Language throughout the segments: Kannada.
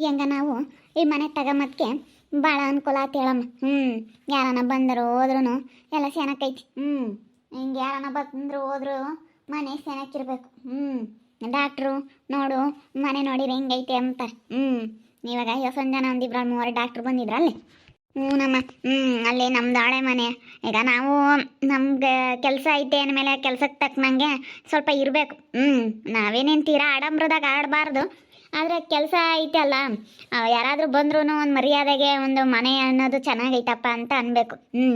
ಹೆಂಗ ನಾವು ಈ ಮನೆ ತಗೊಂಬದ್ಕೆ ಭಾಳ ಅನುಕೂಲ ಆತೇಳಮ್ಮ ಹ್ಞೂ ಯಾರನ ಬಂದರು ಹೋದ್ರೂ ಎಲ್ಲ ಸೆನಕೈತಿ ಹ್ಞೂ ಹಿಂಗೆ ಯಾರನ ಬಂದರು ಹೋದ್ರು ಮನೆ ಸೆನಕ್ಕಿರ್ಬೇಕು ಹ್ಞೂ ಡಾಕ್ಟ್ರು ನೋಡು ಮನೆ ನೋಡಿರಿ ಹೆಂಗೈತೆ ಅಂತಾರೆ ಹ್ಞೂ ಇವಾಗ ಎಷ್ಟೊಂದು ಜನ ಒಂದಿಬ್ರು ಮೂವರು ಡಾಕ್ಟ್ರು ಬಂದಿದ್ರಲ್ಲಿ ಹ್ಞೂ ನಮ್ಮ ಹ್ಞೂ ಅಲ್ಲಿ ನಮ್ದು ಹಳೆ ಮನೆ. ಈಗ ನಾವು ನಮ್ಗೆ ಕೆಲಸ ಐತೆ ಅಂದಮೇಲೆ ಕೆಲಸಕ್ಕೆ ತಕ್ಕನಂಗೆ ಸ್ವಲ್ಪ ಇರಬೇಕು. ಹ್ಞೂ ನಾವೇನೇನು ತೀರಾ ಆಡಂಬ್ರದಾಗ ಆಡಬಾರ್ದು. ಆದರೆ ಕೆಲಸ ಐತಲ್ಲ ಯಾರಾದರೂ ಬಂದ್ರೂ ಒಂದು ಮರ್ಯಾದೆಗೆ ಒಂದು ಮನೆ ಅನ್ನೋದು ಚೆನ್ನಾಗೈತಪ್ಪ ಅಂತ ಅನ್ಬೇಕು. ಹ್ಞೂ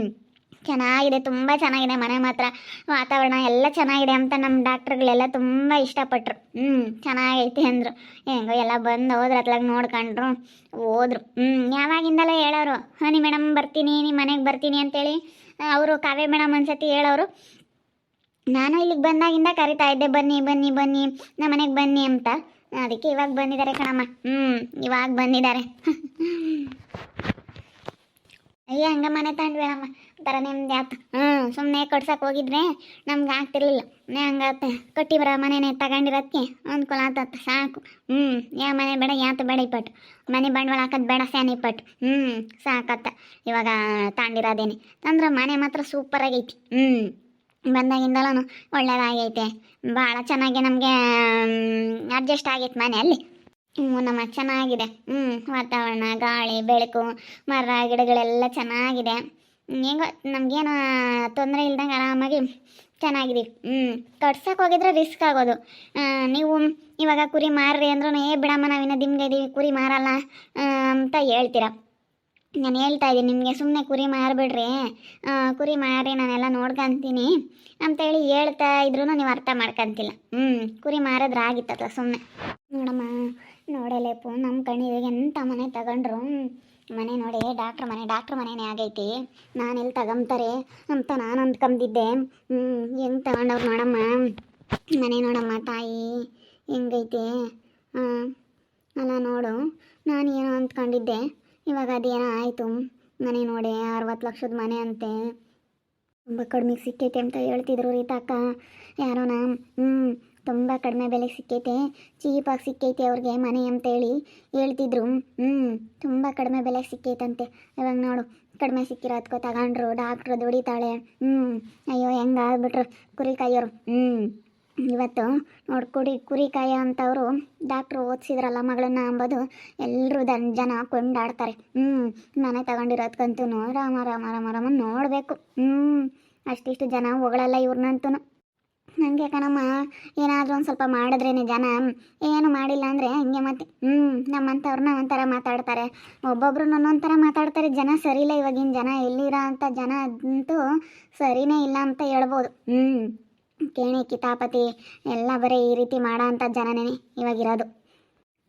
ಚೆನ್ನಾಗಿದೆ, ತುಂಬ ಚೆನ್ನಾಗಿದೆ ಮನೆ ಮಾತ್ರ, ವಾತಾವರಣ ಎಲ್ಲ ಚೆನ್ನಾಗಿದೆ ಅಂತ ನಮ್ಮ ಡಾಕ್ಟ್ರುಗಳೆಲ್ಲ ತುಂಬ ಇಷ್ಟಪಟ್ಟರು ಹ್ಞೂ ಚೆನ್ನಾಗೈತೆ ಅಂದರು. ಹೆಂಗೋ ಎಲ್ಲ ಬಂದು ಹೋದ್ರೆ ಅತ್ಲಾಗ ನೋಡ್ಕೊಂಡ್ರು, ಹೋದ್ರು. ಹ್ಞೂ ಯಾವಾಗಿಂದಲೇ ಹೇಳೋರು, ಹನಿ ಮೇಡಮ್ ಬರ್ತೀನಿ ನಿಮ್ಮ ಮನೆಗೆ ಬರ್ತೀನಿ ಅಂತೇಳಿ, ಅವರು ಕಾವ್ಯ ಮೇಡಮ್ ಒಂದ್ಸತಿ ಹೇಳೋರು, ನಾನು ಇಲ್ಲಿಗೆ ಬಂದಾಗಿಂದ ಕರಿತಾ ಇದ್ದೆ, ಬನ್ನಿ ಬನ್ನಿ ಬನ್ನಿ ನಮ್ಮ ಮನೆಗೆ ಬನ್ನಿ ಅಂತ. ಅದಕ್ಕೆ ಇವಾಗ ಬಂದಿದ್ದಾರೆ ಕಣಮ್ಮ. ಹ್ಞೂ ಇವಾಗ ಬಂದಿದ್ದಾರೆ. ಅಯ್ಯ, ಹಂಗ ಮನೆ ತಗೊಂಡ್ವೇಳಮ್ಮ ಒಂಥರ ನಿಮ್ದು ಆತು. ಹ್ಞೂ ಸುಮ್ಮನೆ ಕೊಡ್ಸಕ್ಕೆ ಹೋಗಿದ್ರೆ ನಮ್ಗೆ ಆಗ್ತಿರ್ಲಿಲ್ಲ. ನೇ ಹಂಗಾತ ಕೊಟ್ಟಿ ಬರೋ ಮನೆನೇ ತಗೊಂಡಿರೋದಕ್ಕೆ ಅನುಕೂಲ ಆತತ್ತ ಸಾಕು. ಹ್ಞೂ ಯಾವ ಮನೆ ಬೇಡ, ಯಾತು ಬೇಡ ಇಪ್ಪಟ್ಟು ಮನೆ ಬಂಡವಾಳ ಹಾಕದ್ ಬೇಡ ಸ್ಯಾನ್ ಇಪ್ಪಟ್ಟು ಹ್ಞೂ ಸಾಕತ್ತ. ಇವಾಗ ತಗೊಂಡಿರೋದೇನೆ ಅಂದ್ರೆ ಮನೆ ಮಾತ್ರ ಸೂಪರ್ ಆಗೈತಿ. ಹ್ಞೂ ಬಂದಾಗಿಂದಲೂ ಒಳ್ಳೇದಾಗೈತೆ. ಭಾಳ ಚೆನ್ನಾಗಿ ನಮಗೆ ಅಡ್ಜಸ್ಟ್ ಆಗೈತೆ ಮನೆಯಲ್ಲಿ. ಹ್ಞೂ ನಮ್ಮ ಚೆನ್ನಾಗಿದೆ. ಹ್ಞೂ ವಾತಾವರಣ, ಗಾಳಿ, ಬೆಳಕು, ಮರ, ಗಿಡಗಳೆಲ್ಲ ಚೆನ್ನಾಗಿದೆ. ಹೆಂಗೋ, ನಮಗೇನು ತೊಂದರೆ ಇಲ್ದಂಗೆ ಆರಾಮಾಗಿ ಚೆನ್ನಾಗಿದ್ದೀವಿ. ಹ್ಞೂ ಕಟ್ಸಕ್ಕೆ ಹೋಗಿದ್ರೆ ರಿಸ್ಕ್ ಆಗೋದು. ನೀವು ಇವಾಗ ಕುರಿ ಮಾರ್ರಿ ಅಂದ್ರೂ ಏ, ಬಿಡಮ್ಮ, ನಾವಿನ್ನ ದಿಮ್ಗೆ ಇದ್ದೀವಿ ಕುರಿ ಮಾರಲ್ಲ ಅಂತ ಹೇಳ್ತೀರ? ನಾನು ಹೇಳ್ತಾ ಇದ್ದೀನಿ, ನಿಮಗೆ ಸುಮ್ಮನೆ ಕುರಿ ಮಾರಿಬಿಡ್ರಿ. ಕುರಿ ಮಾರಿ ನಾನೆಲ್ಲ ನೋಡ್ಕೊಂತೀನಿ. ಅಂತೇಳಿ ಹೇಳ್ತಾ ಇದ್ರೂ ನೀವು ಅರ್ಥ ಮಾಡ್ಕೊಂತಿಲ್ಲ. ಹ್ಞೂ ಕುರಿ ಮಾರಿದ್ರೆ ಆಗಿತ್ತಲ್ಲ ಸುಮ್ಮನೆ ನೋಡಮ್ಮ, ನೋಡಲೇಪು ನಮ್ಮ ಕಣ್ಣಿಗೆ ಎಂಥ ಮನೆ ತಗೊಂಡ್ರು? ಮನೆ ನೋಡಿ, ಡಾಕ್ಟ್ರ್ ಮನೆ, ಡಾಕ್ಟ್ರ್ ಮನೆನೇ ಆಗೈತಿ. ನಾನು ಎಲ್ಲಿ ತಗೊಂತಾರೆ ಅಂತ ನಾನು ಅಂದ್ಕೊಂಡಿದ್ದೆ ಹ್ಞೂ ಹೆಂಗೆ ತಗೊಂಡವ್ರು ನೋಡಮ್ಮ? ಮನೆ ನೋಡಮ್ಮ, ತಾಯಿ, ಹೆಂಗೈತೆ? ಅಲ್ಲ ನೋಡು, ನಾನು ಏನೋ ಅಂದ್ಕೊಂಡಿದ್ದೆ. ಇವಾಗ ಅದೇನೋ ಆಯಿತು. ಮನೆ ನೋಡಿ, ಅರವತ್ತು ಲಕ್ಷದ ಮನೆ ಅಂತೆ. ತುಂಬ ಕಡಿಮೆಗೆ ಸಿಕ್ಕೈತೆ ಅಂತ ಹೇಳ್ತಿದ್ರು ರೀ ಯಾರೋ ಯಾರೋನ? ಹ್ಞೂ ತುಂಬ ಕಡಿಮೆ ಬೆಲೆಗೆ ಸಿಕ್ಕೈತೆ. ಚೀಪಾಗಿ ಸಿಕ್ಕೈತೆ ಅವ್ರಿಗೆ ಮನೆ ಅಂತೇಳಿ ಹೇಳ್ತಿದ್ರು. ಹ್ಞೂ ತುಂಬ ಕಡಿಮೆ ಬೆಲೆಗೆ ಸಿಕ್ಕೈತಂತೆ. ಇವಾಗ ನೋಡು, ಕಡಿಮೆ ಸಿಕ್ಕಿರೋದ್ಕೋ ತಗೊಂಡ್ರು, ಡಾಕ್ಟ್ರು ದುಡಿತಾಳೆ. ಹ್ಞೂ ಅಯ್ಯೋ ಹೆಂಗೆ ಆಗ್ಬಿಟ್ರು ಕುರಿ ಕಾಯೋರು ಹ್ಞೂ ಇವತ್ತು ನೋಡಿ ಕುರಿಕಾಯ ಕುರಿ ಕಾಯೋ ಅಂಥವ್ರು ಡಾಕ್ಟ್ರು ಓದಿಸಿದ್ರಲ್ಲ ಮಗಳನ್ನ ಅಂಬೋದು ಎಲ್ಲರೂ ದನ್ ಜನ ಕೊಂಡಾಡ್ತಾರೆ. ಹ್ಞೂ ಮನೆ ತಗೊಂಡಿರೋದ್ಕಂತೂ ರಾಮ ರಾಮ ರಾಮ ರಾಮ ನೋಡಬೇಕು. ಹ್ಞೂ ಅಷ್ಟಿಷ್ಟು ಜನ ಹೊಗಳಲ್ಲ ಇವ್ರನ್ನಂತೂ ನನಗೆ ಕಣಮ್ಮ, ಏನಾದರೂ ಒಂದು ಸ್ವಲ್ಪ ಮಾಡಿದ್ರೇನೆ ಜನ. ಏನು ಮಾಡಿಲ್ಲ ಅಂದರೆ ಹಂಗೆ ಮತ್ತೆ. ಹ್ಞೂ ನಮ್ಮಂಥವ್ರನ್ನ ಒಂಥರ ಮಾತಾಡ್ತಾರೆ. ಒಬ್ಬೊಬ್ರು ಒಂಥರ ಮಾತಾಡ್ತಾರೆ, ಜನ ಸರಿಯಿಲ್ಲ ಇವಾಗಿನ ಜನ ಎಲ್ಲಿರೋ ಅಂಥ ಜನ ಅಂತೂ ಸರಿನೇ ಇಲ್ಲ ಅಂತ ಹೇಳ್ಬೋದು. ಹ್ಞೂ ಕೇಣಿ ಕಿತಾಪತಿ, ಎಲ್ಲ ಬರೀ ಈ ರೀತಿ ಮಾಡೋ ಅಂಥ ಜನನೇ ಇವಾಗಿರೋದು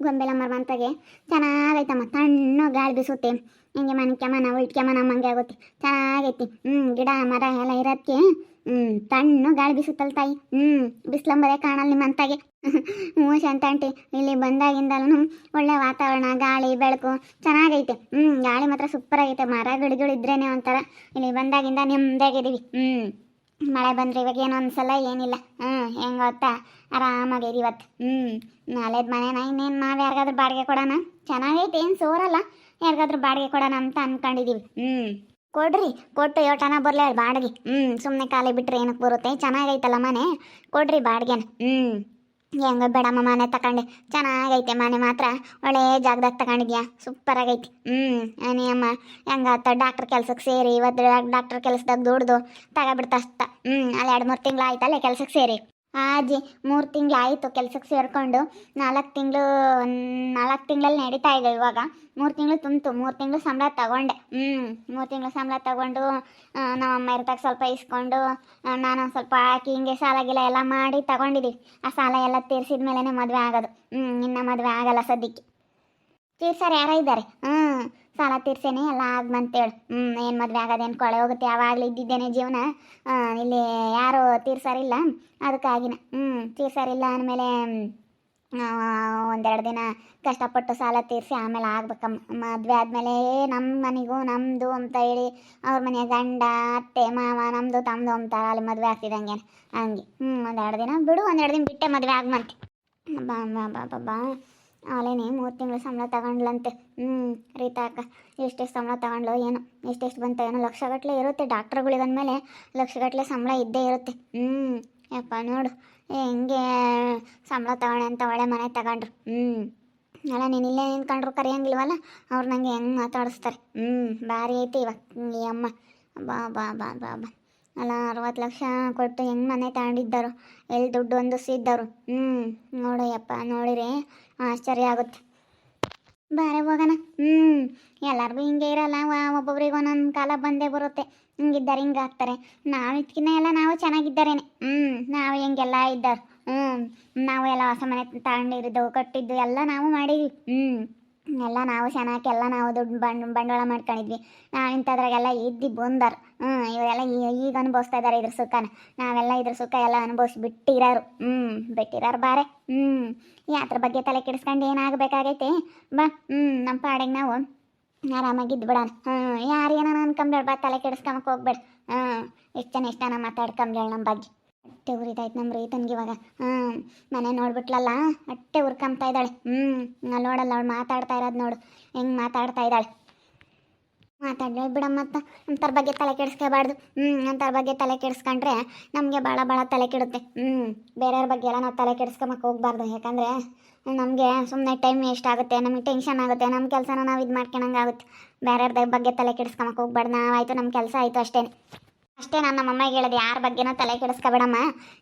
ಗೊಂಬೆಲ ಮರವಂತಾಗೆ ಚೆನ್ನಾಗೈತಮ್ಮ, ತಣ್ಣು ಗಾಳಿ ಬೀಸುತ್ತೆ. ಹಿಂಗೆ ಮನೆ ಮನ ಉಳ್ಕೆ ಮನ ಮಂಗೆ ಆಗುತ್ತೆ. ಚೆನ್ನಾಗೈತಿ. ಹ್ಞೂ ಗಿಡ, ಮರ ಎಲ್ಲ ಇರೋದಕ್ಕೆ ಹ್ಞೂ ತಣ್ಣು ಗಾಳಿ ಬೀಸುತ್ತಲ್ಲ ತಾಯಿ. ಹ್ಞೂ ಬಿಸ್ಲಂಬರೇ ಕಾಣಲ್ಲ ನಿಮ್ಮ ಅಂತಾಗೆ ಹ್ಞೂ ಶಾಂತಾಂಟಿ ಇಲ್ಲಿ ಬಂದಾಗಿಂದಲೂ ಒಳ್ಳೆ ವಾತಾವರಣ, ಗಾಳಿ, ಬೆಳಕು ಚೆನ್ನಾಗೈತೆ. ಹ್ಞೂ ಗಾಳಿ ಮಾತ್ರ ಸೂಪರ್ ಆಗೈತೆ. ಮರ, ಗಿಡಗಳು ಇದ್ರೇನೆ ಒಂಥರ. ಇಲ್ಲಿ ಬಂದಾಗಿಂದ ನೆಮ್ಮದಿಯಾಗಿದ್ದೀವಿ. ಹ್ಞೂ ಮಳೆ ಬಂದ್ರೆ ಇವಾಗ ಏನೋ ಅನ್ಸಲ್ಲ ಏನಿಲ್ಲ. ಹ್ಞೂ ಹೆಂಗೆ ಗೊತ್ತಾ? ಆರಾಮಾಗೈತಿ ಇವತ್ತು ಹ್ಞೂ ನಾಳೆದ ಮನೆನ ಇನ್ನೇನು ನಾವು ಯಾರಿಗಾದ್ರೂ ಬಾಡಿಗೆ ಕೊಡೋಣ? ಚೆನ್ನಾಗೈತೆ, ಏನು ಸೋರಲ್ಲ. ಯಾರಿಗಾದ್ರೂ ಬಾಡಿಗೆ ಕೊಡೋಣ ಅಂತ ಅನ್ಕೊಂಡಿದೀವಿ. ಹ್ಞೂ ಕೊಡ್ರಿ, ಕೊಟ್ಟು ಯೋಟನ ಬರಲಿ ಬಾಡಿಗೆ. ಹ್ಞೂ ಸುಮ್ಮನೆ ಖಾಲಿ ಬಿಟ್ರೆ ಏನಕ್ಕೆ ಬರುತ್ತೆ? ಚೆನ್ನಾಗೈತಲ್ಲ ಮನೆ. ಕೊಡ್ರಿ ಬಾಡಿಗೆನ. ಹ್ಞೂ ಹೆಂಗ ಬೇಡಮ್ಮ ಮನೆ ತಗೊಂಡೆ ಚೆನ್ನಾಗೈತೆ ಮನೆ ಮಾತ್ರ. ಒಳ್ಳೆ ಜಾಗದಾಗ ತಗೊಂಡಿದ್ಯಾ? ಸೂಪರ್ ಆಗೈತಿ. ಹ್ಞೂ ನೀ ಅಮ್ಮ ಹೆಂಗಾತ ಡಾಕ್ಟ್ರ್ ಕೆಲ್ಸಕ್ಕೆ ಸೇರಿ ಇವತ್ತು ಡಾಕ್ಟ್ರ್ ಕೆಲಸದಾಗ ದುಡ್ದು ತಗೊಬಿಡ್ತ ಅಷ್ಟ. ಹ್ಞೂ ಅಲ್ಲಿ ಎರಡು ಮೂರು ತಿಂಗಳು ಆಯ್ತಲ್ಲ ಕೆಲ್ಸಕ್ಕೆ ಸೇರಿ. ಆಜಿ ಮೂರು ತಿಂಗಳು ಆಯಿತು ಕೆಲಸಕ್ಕೆ ಸೇರಿಕೊಂಡು. ನಾಲ್ಕು ತಿಂಗಳು, ನಾಲ್ಕು ತಿಂಗಳಲ್ಲಿ ನಡೀತಾ ಇದೆ ಇವಾಗ. ಮೂರು ತಿಂಗಳು ತುಂಬಿತು. ಮೂರು ತಿಂಗಳು ಸಂಬಳ ತಗೊಂಡೆ. ಹ್ಞೂ ಮೂರು ತಿಂಗಳು ಸಂಬಳ ತಗೊಂಡು ನಮ್ಮಮ್ಮ ಇರ್ತಾಗ ಸ್ವಲ್ಪ ಇಸ್ಕೊಂಡು ನಾನು ಸ್ವಲ್ಪ ಹಾಕಿ, ಹಿಂಗೆ ಸಾಲ ಗೀಲ ಎಲ್ಲ ಮಾಡಿ ತಗೊಂಡಿದ್ದೀವಿ ಆ ಸಾಲ ಎಲ್ಲ ತೀರ್ಸಿದ ಮೇಲೇ ಮದುವೆ ಆಗೋದು. ಹ್ಞೂ ಇನ್ನು ಮದುವೆ ಆಗಲ್ಲ ಸದ್ಯಕ್ಕೆ. ತೀರ್ಸಾರು ಯಾರ ಇದ್ದಾರೆ? ಹ್ಞೂ ಸಾಲ ತೀರ್ಸೇನೆ, ಎಲ್ಲ ಆಗ್ಬಂತೇಳು ಹ್ಞೂ ಏನು ಮದುವೆ ಆಗೋದೇನು ಕೊಳೆ ಹೋಗುತ್ತೆ, ಯಾವಾಗಲೂ ಇದ್ದಿದ್ದೇನೆ ಜೀವನ. ಇಲ್ಲಿ ಯಾರು ತೀರ್ಸಾರಿಲ್ಲ. ಅದಕ್ಕಾಗಿನ ಹ್ಞೂ ತೀರ್ಸಾರಿಲ್ಲ ಅಂದಮೇಲೆ ಒಂದೆರಡು ದಿನ ಕಷ್ಟಪಟ್ಟು ಸಾಲ ತೀರಿಸಿ ಆಮೇಲೆ ಆಗ್ಬೇಕಮ್ಮ. ಮದುವೆ ಆದಮೇಲೆ ನಮ್ಮ ಮನೆಗೂ ನಮ್ಮದು ಅಂತ ಹೇಳಿ, ಅವ್ರ ಮನೆಯ ಗಂಡ, ಅತ್ತೆ, ಮಾವ ನಮ್ಮದು ತಮ್ಮದು ಅಂತಾರೆ ಅಲ್ಲಿ ಮದುವೆ ಆಗ್ತಿದ್ದಂಗೆ ಹಂಗೆ ಹ್ಞೂ ಒಂದೆರಡು ದಿನ ಬಿಡು, ಒಂದೆರಡು ದಿನ ಬಿಟ್ಟೆ ಮದುವೆ ಆಗ್ಮಂತೆ. ಬಾ ಬಾ ಬಾ ಬಾ. ಅವಲೇನೆ ಮೂರು ತಿಂಗಳು ಸಂಬಳ ತಗೊಂಡ್ಲಂತೆ. ಹ್ಞೂ ರೀತಾ ಅಕ್ಕ, ಎಷ್ಟೆಷ್ಟು ಸಂಬಳ ತಗೊಂಡ್ಲೋ ಏನೋ, ಎಷ್ಟೆಷ್ಟು ಬಂತ ಏನೋ ಲಕ್ಷಗಟ್ಟಲೆ ಇರುತ್ತೆ. ಡಾಕ್ಟ್ರುಗಳಿಗಂದಮೇಲೆ ಲಕ್ಷಗಟ್ಟಲೆ ಸಂಬಳ ಇದ್ದೇ ಇರುತ್ತೆ. ಹ್ಞೂ ಯಪ್ಪ, ನೋಡು ಹೆಂಗೆ ಸಂಬಳ ತಗೊಂಡೆ ಅಂತ ಒಳ್ಳೆ ಮನೆ ತಗೊಂಡ್ರು. ಹ್ಞೂ ಅಲ್ಲ, ನೀನು ಇಲ್ಲೇ ನಿಂತ್ಕೊಂಡ್ರು ಕರೆಯಂಗಿಲ್ವಲ್ಲ, ಅವ್ರು ನನಗೆ ಹೆಂಗೆ ಮಾತಾಡಿಸ್ತಾರೆ. ಹ್ಞೂ ಭಾರಿ ಐತಿ ಇವಾಗ ಈ ಅಮ್ಮ, ಬಾ ಬಾ ಬಾ ಬಾ ಬಾ. ಅಲ್ಲ, ಅರವತ್ತು ಲಕ್ಷ ಕೊಟ್ಟು ಹೆಂಗೆ ಮನೆ ತಗೊಂಡಿದ್ದರು ಎಲ್ಲಿ ದುಡ್ಡು ಹೊಂದಿಸಿದ್ದವರು ಹ್ಞೂ ನೋಡು ಯಪ್ಪ ನೋಡಿರಿ, ಆಶ್ಚರ್ಯ ಆಗುತ್ತೆ. ಬಾರೆ ಹೋಗೋಣ. ಹ್ಞೂ ಎಲ್ಲರಿಗೂ ಹಿಂಗೆ ಇರಲ್ಲ. ಒಬ್ಬೊಬ್ರಿಗೆ ಒಂದೊಂದು ಕಾಲ ಬಂದೇ ಬರುತ್ತೆ. ಹಿಂಗಿದ್ದಾರೆ ಹಿಂಗೆ ಆಗ್ತಾರೆ ನಾವು ಇದಕ್ಕಿನ್ನ ಎಲ್ಲ ನಾವು ಚೆನ್ನಾಗಿದ್ದಾರೇನೆ. ಹ್ಞೂ ನಾವು ಹೆಂಗೆಲ್ಲ ಇದ್ದಾರೆ ಹ್ಞೂ ನಾವು ಎಲ್ಲ ಹೊಸ ಮನೆ ತಗೊಂಡಿರೋದು ಕಟ್ಟಿದ್ದು ಎಲ್ಲ ನಾವು ಮಾಡಿದ್ವಿ. ಹ್ಞೂ ಎಲ್ಲ ನಾವು ಚೆನ್ನಾಗಿ ಎಲ್ಲ ನಾವು ದುಡ್ಡು ಬಂಡ್, ಬಂಡವಾಳ ಮಾಡ್ಕೊಂಡಿದ್ವಿ. ನಾವು ಇಂಥದ್ರಾಗೆಲ್ಲ ಇದ್ದು ಬಂದಾರ. ಹ್ಞೂ ಇವರೆಲ್ಲ ಈಗ ಅನುಭವಿಸ್ತಾ ಇದ್ದಾರೆ ಇದ್ರ ಸುಖನ. ನಾವೆಲ್ಲ ಇದ್ರ ಸುಖ ಎಲ್ಲ ಅನುಭವಿಸಿ ಬಿಟ್ಟಿರೋರು ಹ್ಞೂ ಬಿಟ್ಟಿರೋರು ಬಾರೆ. ಹ್ಞೂ ಯಾತ್ರ ಬಗ್ಗೆ ತಲೆ ಕೆಡಿಸ್ಕೊಂಡು ಏನಾಗಬೇಕಾಗೈತಿ? ಬಾ ಹ್ಞೂ ನಮ್ಮ ಪಾಡಿಗೆ ನಾವು ಆರಾಮಾಗಿದ್ದು ಬಿಡೋಣ. ಹ್ಞೂ ಯಾರು ಏನೋ ಅನ್ಕೊಂಬೇಡ ಬಾ, ತಲೆ ಕೆಡಿಸ್ಕೊಂಬಕ್ಕೆ ಹೋಗ್ಬೇಡ. ಹ್ಞೂ ಎಷ್ಟು ಜನ ಜನ ಮಾತಾಡ್ಕೊಂಬೇಡ ನಮ್ಮ ಬಗ್ಗೆ. ಅಟ್ಟೆ ಉರಿದಾಯ್ತು ನಮ್ಮ ರೈತನ್ಗೆ ಇವಾಗ. ಹ್ಞೂ ಮನೆ ನೋಡ್ಬಿಟ್ಲಲ್ಲ, ಅಟ್ಟೆ ಉರ್ಕೊಂಬ್ತಾ ಇದ್ದಾಳೆ. ಹ್ಞೂ ಅಲ್ಲಿ ನೋಡಲ್ಲ, ಅವಳು ಮಾತಾಡ್ತಾ ಇರೋದು ನೋಡು. ಹೆಂಗೆ ಮಾತಾಡ್ತಾ ಇದ್ದಾಳೆ? ಮಾತಾಡಲಿ ಬಿಡಮ್ಮ ಅಂತ ಅಂಥವ್ರ ಬಗ್ಗೆ ತಲೆ ಕೆಡಿಸ್ಕೋಬಾರ್ದು. ಹ್ಞೂ ಅಂಥವ್ರ ಬಗ್ಗೆ ತಲೆ ಕೆಡಿಸ್ಕೊಂಡ್ರೆ ನಮಗೆ ಭಾಳ ಭಾಳ ತಲೆ ಕೆಡುತ್ತೆ. ಹ್ಞೂ ಬೇರೆಯವ್ರ ಬಗ್ಗೆ ಎಲ್ಲ ನಾವು ತಲೆ ಕೆಡಿಸ್ಕೊಂಬಕ್ಕೆ ಹೋಗ್ಬಾರ್ದು. ಯಾಕಂದರೆ ನಮಗೆ ಸುಮ್ಮನೆ ಟೈಮ್ ವೇಸ್ಟ್ ಆಗುತ್ತೆ, ನಮಗೆ ಟೆನ್ಷನ್ ಆಗುತ್ತೆ ನಮ್ಮ ಕೆಲಸನ ನಾವು ಇದು ಮಾಡ್ಕೊಳಂಗಾಗುತ್ತೆ ಬೇರೆಯವ್ರ ಬಗ್ಗೆ ತಲೆ ಕೆಡಿಸ್ಕೊಂಬಕ್ಕೆ ಹೋಗ್ಬಾರ್ದು. ನಾವಾಯಿತು ನಮ್ಮ ಕೆಲಸ ಆಯಿತು ಅಷ್ಟೇ ಅಷ್ಟೇ ನಾನು ನಮ್ಮ ಅಮ್ಮಗೆ ಹೇಳೋದು, ಯಾರ ಬಗ್ಗೆನೂ ತಲೆ ಕೆಡಿಸ್ಕೊಬೇಡಮ್ಮ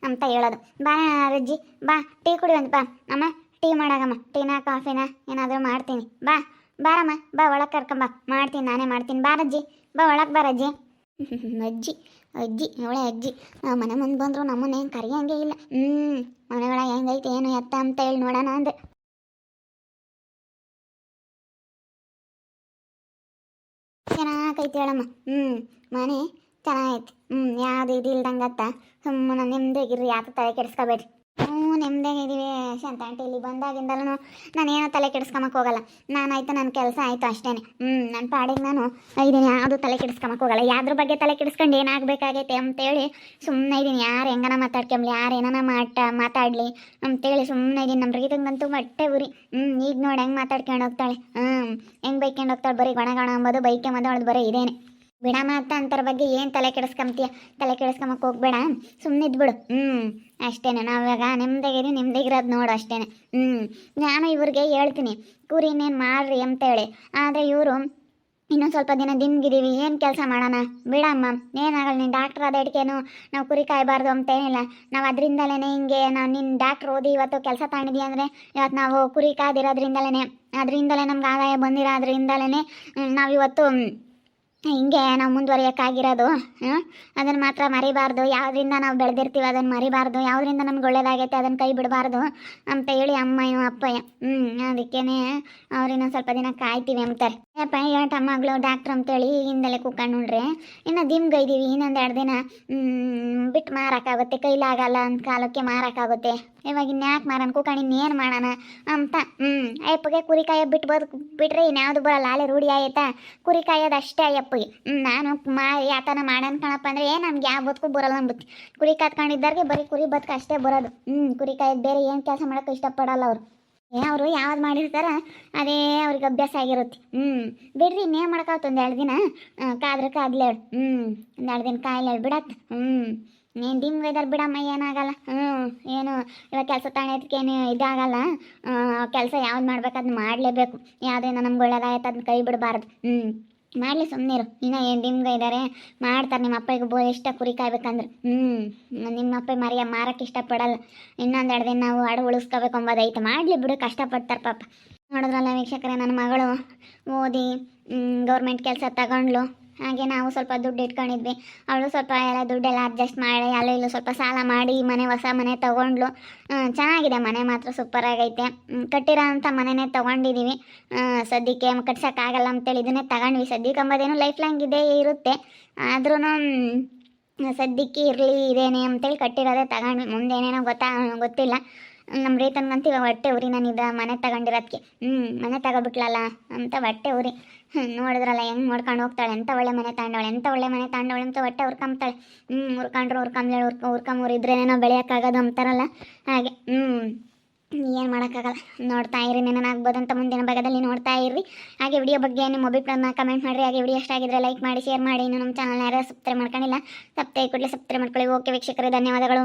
ಅಂತ ಹೇಳೋದು. ಬಾ ರಜ್ಜಿ ಬಾ, ಟೀ ಕುಡಿಯುವಂತ ಬಾ. ಅಮ್ಮ, ಟೀ ಮಾಡಾಗಮ್ಮ, ಟೀನಾ, ಕಾಫಿನ, ಏನಾದರೂ ಮಾಡ್ತೀನಿ. ಬಾ, ಬಾರಮ್ಮ, ಬಾ, ಒಳಗೆ ಕರ್ಕೊಂಬ ಮಾಡ್ತೀನಿ, ನಾನೇ ಮಾಡ್ತೀನಿ. ಬಾ ರಜ್ಜಿ ಬಾ, ಒಳಗೆ ಬಾ ರಜ್ಜಿ ಅಜ್ಜಿ ಅಜ್ಜಿ, ಅವಳೆ ಅಜ್ಜಿ. ಮನೆ ಮುಂದೆ ಬಂದರು ನಮ್ಮನ್ನ ಕರೆಯಂಗೆ ಇಲ್ಲ. ಹ್ಞೂ ಒಳಗೆ ಹೆಂಗೈತೆ, ಏನು ಎತ್ತ ಅಂತ ಹೇಳಿ ನೋಡೋಣ ಅಂದೆ. ಚೆನ್ನಾಗೈತೆ ಹೇಳಮ್ಮ. ಹ್ಞೂ ಮನೆ ಚೆನ್ನಾಗೈತೆ. ಹ್ಞೂ ಯಾವುದು ಇದು ಇಲ್ದಂಗತ್ತ. ಸುಮ್ಮನೆ ನೆಮ್ಮದಿಯಾಗಿರ್ರಿ ಯಾತು ತಲೆ ಕೆಡಿಸ್ಕೋಬೇಡ್ರಿ. ಹ್ಞೂ ನೆಮ್ಮದಿಯಾಗಿದ್ದೀವಿ ಶಾಂತ ಆಂಟಿ, ಇಲ್ಲಿ ಬಂದಾಗಿಂದಲೂ ನಾನೇನೋ ತಲೆ ಕೆಡಿಸ್ಕೊಂಬಕ್ಕೆ ಹೋಗಲ್ಲ. ನಾನಾಯ್ತು ನನ್ನ ಕೆಲಸ ಆಯಿತು ಅಷ್ಟೇ ಹ್ಞೂ ನನ್ನ ಪಾಡಿಗೆ ನಾನು ಇದೀನಿ, ಯಾವುದು ತಲೆ ಕೆಡಿಸ್ಕೊಂಬಕ್ಕೆ ಹೋಗಲ್ಲ. ಯಾವ್ದ್ರ ಬಗ್ಗೆ ತಲೆ ಕೆಡಿಸ್ಕೊಂಡು ಏನಾಗಬೇಕಾಗೈತೆ ಅಂತೇಳಿ ಸುಮ್ಮನೆ ಇದೀನಿ. ಯಾರು ಹೆಂಗನ ಮಾತಾಡ್ಕೊಂಬ್ಲಿ, ಯಾರು ಏನಾನ ಮಾಟ, ಮಾತಾಡಲಿ ಅಂತೇಳಿ ಸುಮ್ಮನೆ ಇದೀನಿ. ನಮ್ಮ ರೀತಿಗಂತೂ ಹೊಟ್ಟೆ ಉರಿ. ಹ್ಞೂ ಈಗ ನೋಡಿ ಹೆಂಗೆ ಮಾತಾಡ್ಕೊಂಡು ಹೋಗ್ತಾಳೆ. ಹ್ಞೂ ಹೆಂಗೆ ಬೈಕೊಂಡು ಹೋಗ್ತಾಳೆ. ಬರೀ ಗಣ ಗಣ ಅಂಬೋದು ಬೈಕೆ ಅವಳು ಬರೀ ಇದೇನೆ. ಬಿಡಮ್ಮ ಅಂತ ಅಂತರ ಬಗ್ಗೆ ಏನು ತಲೆ ಕೆಡಿಸ್ಕೊಂತೀಯ ತಲೆ ಕೆಡಿಸ್ಕೊಂಬಕ್ಕೆ ಹೋಗ್ಬೇಡ. ಸುಮ್ಮನೆ ಇದ್ಬಿಡು. ಹ್ಞೂ ಅಷ್ಟೇನೆ. ನಾವಿವಾಗ ನಿಮ್ದಾಗಿರಿ ನಿಮ್ದಾಗಿರೋದು ನೋಡು ಅಷ್ಟೇನೆ. ಹ್ಞೂ ನಾನು ಇವ್ರಿಗೆ ಹೇಳ್ತೀನಿ. ಕುರಿ ಇನ್ನೇನು ಮಾಡ್ರಿ ಅಂತೇಳಿ ಆದರೆ ಇವರು ಇನ್ನೊಂದು ಸ್ವಲ್ಪ ದಿನ ದಿಮ್ಗಿದ್ದೀವಿ ಏನು ಕೆಲಸ ಮಾಡೋಣ? ಬಿಡಮ್ಮ ಏನಾಗಲ್ಲ ನೀನು ಡಾಕ್ಟ್ರ್ ಅದ ನಾವು ಕುರಿ ಕಾಯಬಾರ್ದು ಅಂತೇನಿಲ್ಲ. ನಾವು ಅದರಿಂದಲೇ ಹಿಂಗೆ ನಾವು ನಿನ್ನ ಡಾಕ್ಟ್ರ್ ಓದಿ ಇವತ್ತು ಕೆಲಸ ತಗೊಂಡಿದ್ದೀವಿ ಅಂದರೆ ಇವತ್ತು ನಾವು ಕುರಿ ಕಾದಿರೋದ್ರಿಂದಲೇ ಅದರಿಂದಲೇ ನಮ್ಗೆ ಆದಾಯ ಬಂದಿರೋದ್ರಿಂದಲೇ ನಾವು ಇವತ್ತು ಹಿಂಗೆ ನಾವು ಮುಂದುವರಿಯೋಕ್ಕಾಗಿರೋದು ಅದನ್ನು ಮಾತ್ರ ಮರಿಬಾರ್ದು. ಯಾವುದರಿಂದ ನಾವು ಬೆಳೆದಿರ್ತೀವಿ ಅದನ್ನು ಮರಿಬಾರ್ದು. ಯಾವುದರಿಂದ ನಮ್ಗೆ ಒಳ್ಳೇದಾಗೈತೆ ಅದನ್ನು ಕೈ ಬಿಡಬಾರ್ದು ಅಂತ ಹೇಳಿ ಅಮ್ಮಯ್ಯ, ಅಪ್ಪಯ್ಯ. ಹ್ಞೂ, ಅದಕ್ಕೇನೆ ಅವ್ರು ಸ್ವಲ್ಪ ದಿನ ಕಾಯ್ತೀವಿ ಅಂತಾರೆ. ಯಪ್ಪ ಏಟ ಮಗಳು ಡಾಕ್ಟ್ರ್ ಅಂತೇಳಿ ಈಗಿಂದಲೇ ಕೂಕೊಂಡು ನೋಡ್ರಿ. ಇನ್ನು ದಿಮ್ಗೈದೀವಿ ಇನ್ನೊಂದು ಎರಡು ದಿನ ಬಿಟ್ಟು ಮಾರೋಕ್ಕಾಗುತ್ತೆ, ಕೈಲಾಗಲ್ಲ ಅಂತ ಕಾಲಕ್ಕೆ ಮಾರೋಕ್ಕಾಗುತ್ತೆ. ಇವಾಗ ಇನ್ಯಾಕೆ ಮಾರನ್? ಕೂಕಾಣಿ ಇನ್ನೇನು ಮಾಡೋಣ ಅಂತ. ಹ್ಞೂ ಅಯ್ಯಪ್ಪಗೆ ಕುರಿ ಕಾಯೋದು ಬಿಟ್ಟು ಬದು ಬಿಟ್ರೆ ಇನ್ಯಾವುದು ಬರಲ್ಲ. ಅಲ್ಲೇ ರೂಢಿ ಆಯ್ತಾ? ಕುರಿ ಕಾಯೋದು ಅಷ್ಟೇ ಅಯ್ಯಪ್ಪಗೆ. ನಾನು ಮಾ ಯಾತನ ಮಾಡನ್ ಕಣಪ್ಪ ಅಂದರೆ ನಮ್ಗೆ ಯಾವ ಬದುಕು ಬರಲ್ಲ ಅಂದ್ಬಿಟ್ಟು ಕುರಿ ಕಾತ್ಕೊಂಡಿದ್ದಾರಿಗೆ ಬರೀ ಕುರಿ ಬದುಕು ಅಷ್ಟೇ ಬರೋದು. ಹ್ಞೂ ಕುರಿ ಕಾಯೋದು ಬೇರೆ ಏನು ಕೆಲಸ ಮಾಡೋಕ್ಕೆ ಇಷ್ಟಪಡಲ್ಲ ಅವರು. ಅವರು ಯಾವ್ದು ಮಾಡಿರ್ತಾರ ಅದೇ ಅವ್ರಿಗೆ ಅಭ್ಯಾಸ ಆಗಿರುತ್ತೆ. ಹ್ಞೂ ಬಿಡ್ರಿ ಇನ್ನೇನು ಮಾಡೋಕ್ಕಾಗ್ತು ಒಂದು ಎರಡು ದಿನ? ಕಾದ್ರೆ ಕಾದ್ಲೆ ಹ್ಞೂ ಒಂದು ಎರಡು ದಿನ ಕಾಯಿಲೆ ಬಿಡತ್ತ ಹ್ಞೂ ನೀನು ಡಿಮ್ ವೆದರ್ ಬಿಡಮ್ಮ, ಏನಾಗಲ್ಲ. ಹ್ಞೂ ಏನು, ಇವಾಗ ಕೆಲಸ ತಗೊಳೋದಕ್ಕೇನು ಇದಾಗಲ್ಲ. ಕೆಲಸ ಯಾವ್ದು ಮಾಡ್ಬೇಕು ಅದನ್ನ ಮಾಡಲೇಬೇಕು. ಯಾವುದೇನೋ ನಮ್ಗೆ ಒಳ್ಳೇದಾಯ್ತು ಅದನ್ನ ಕೈ ಬಿಡಬಾರ್ದು. ಹ್ಞೂ ಮಾಡಲಿ ಸುಮ್ಮನಿರು ಇನ್ನೂ ಏನು ನಿಮ್ಗೆ ಇದ್ದಾರೆ ಮಾಡ್ತಾರೆ ನಿಮ್ಮ ಅಪ್ಪಗೆ ಬೋ ಇಷ್ಟ ಕುರಿ ಕಾಯ್ಬೇಕಂದ್ರೆ. ಹ್ಞೂ ನಿಮ್ಮ ಅಪ್ಪ ಮರಿಯ ಮಾರಕ್ಕೆ ಇಷ್ಟಪಡಲ್ಲ. ಇನ್ನೊಂದು ಎರಡು ದಿನ ನಾವು ಅಡು ಉಳಿಸ್ಕೋಬೇಕು ಅಂಬೋದೈತೆ ಮಾಡಲಿ ಬಿಡು, ಕಷ್ಟಪಡ್ತಾರೆ ಪಾಪ. ನೋಡಿದ್ರಲ್ಲ ವೀಕ್ಷಕರೇ ನನ್ನ ಮಗಳು. ಓದಿ ಗೌರ್ಮೆಂಟ್ ಕೆಲಸ ತಗೊಂಡ್ಲು ಹಾಗೆ ನಾವು ಸ್ವಲ್ಪ ದುಡ್ಡು ಇಟ್ಕೊಂಡಿದ್ವಿ. ಅವಳು ಸ್ವಲ್ಪ ಎಲ್ಲ ದುಡ್ಡೆಲ್ಲ ಅಡ್ಜಸ್ಟ್ ಮಾಡಿ ಅಲ್ಲೂ ಇಲ್ಲೂ ಸ್ವಲ್ಪ ಸಾಲ ಮಾಡಿ ಮನೆ ಹೊಸ ಮನೆ ತೊಗೊಂಡ್ಲು ಚೆನ್ನಾಗಿದೆ ಮನೆ ಮಾತ್ರ ಸೂಪರ್ ಆಗೈತೆ. ಹ್ಮ್, ಕಟ್ಟಿರೋ ಅಂಥ ಮನೆನೇ ತೊಗೊಂಡಿದ್ದೀವಿ ಸದ್ಯಕ್ಕೆ ಕಟ್ಸೋಕ್ಕಾಗಲ್ಲ ಅಂತೇಳಿ ಇದನ್ನೇ ತಗೊಂಡ್ವಿ. ಸದ್ಯಕ್ಕೆ ಅಂಬೋದೇನು ಲೈಫ್ ಲಾಂಗ್ ಇದೇ ಇರುತ್ತೆ. ಆದ್ರೂ ಸದ್ಯಕ್ಕೆ ಇರಲಿ ಇದೇನೆ ಅಂತೇಳಿ ಕಟ್ಟಿರೋದೇ ತಗೊಂಡ್ವಿ. ಮುಂದೆ ಏನೇನೋ ಗೊತ್ತಾ ಗೊತ್ತಿಲ್ಲ. ನಮ್ಮ ರೈತನ್ಗಂತೂ ಹೊಟ್ಟೆ ಉರಿ ಇದು ಮನೆ ತಗೊಂಡಿರೋದಕ್ಕೆ ಹ್ಞೂ ಮನೆ ತಗೋಬಿಟ್ಲಲ್ಲ ಅಂತ ಹೊಟ್ಟೆ ಉರಿ. ನೋಡಿದ್ರಲ್ಲ ಹೆಂಗೆ ಮಾಡ್ಕೊಂಡು ಹೋಗ್ತಾಳೆ ಎಂಥ ಒಳ್ಳೆ ಮನೆ ತಾಂಡವಳೆ ಎಂಥ ಒಳ್ಳೆ ಮನೆ ತಾಂಡವಳೆ ಅಂತ ಹೊಟ್ಟೆ ಉರ್ಕೊಂಬ್ತಾಳೆ ಹ್ಞೂ ಉರ್ಕೊಂಡ್ರು ಉರ್ಕೊಂಬ್ಲೇಳು ಉರ್ಕ ಉರ್ಕೊಂಬೂರು ಇದ್ರೇನೋ ಬೆಳೆಯೋಕ್ಕಾಗೋದು ಅಂತಾರಲ್ಲ, ಹಾಗೆ ಹ್ಞೂ ಏನು ಮಾಡೋಕ್ಕಾಗಲ್ಲ. ನೋಡ್ತಾ ಇರಿ ನೆನನಾಗ್ಬೋದಂತ ಮುಂದಿನ ಭಾಗದಲ್ಲಿ ನೋಡ್ತಾ ಇರ್ರಿ. ಹಾಗೆ ವಿಡಿಯೋ ಬಗ್ಗೆ ನಿಮ್ಮ ಅಭಿಪ್ರಾಯನ ಕಮೆಂಟ್ ಮಾಡಿರಿ. ಹಾಗೆ ವಿಡಿಯೋ ಎಷ್ಟು ಆಗಿದ್ರೆ ಲೈಕ್ ಮಾಡಿ ಶೇರ್ ಮಾಡಿ. ಇನ್ನು ನಮ್ಮ ಚಾನಲ್ ಯಾರು ಸಬ್ಸ್ಕ್ರೈಬ್ ಮಾಡ್ಕೊಂಡಿಲ್ಲ ಸಬ್ಸ್ಕ್ರೈಬ್ ಕೂಡಲೇ ಸಬ್ಸ್ಕ್ರೈಬ್ ಮಾಡ್ಕೊಳ್ಳಿ. ಓಕೆ ವೀಕ್ಷಕರೇ, ಧನ್ಯವಾದಗಳು.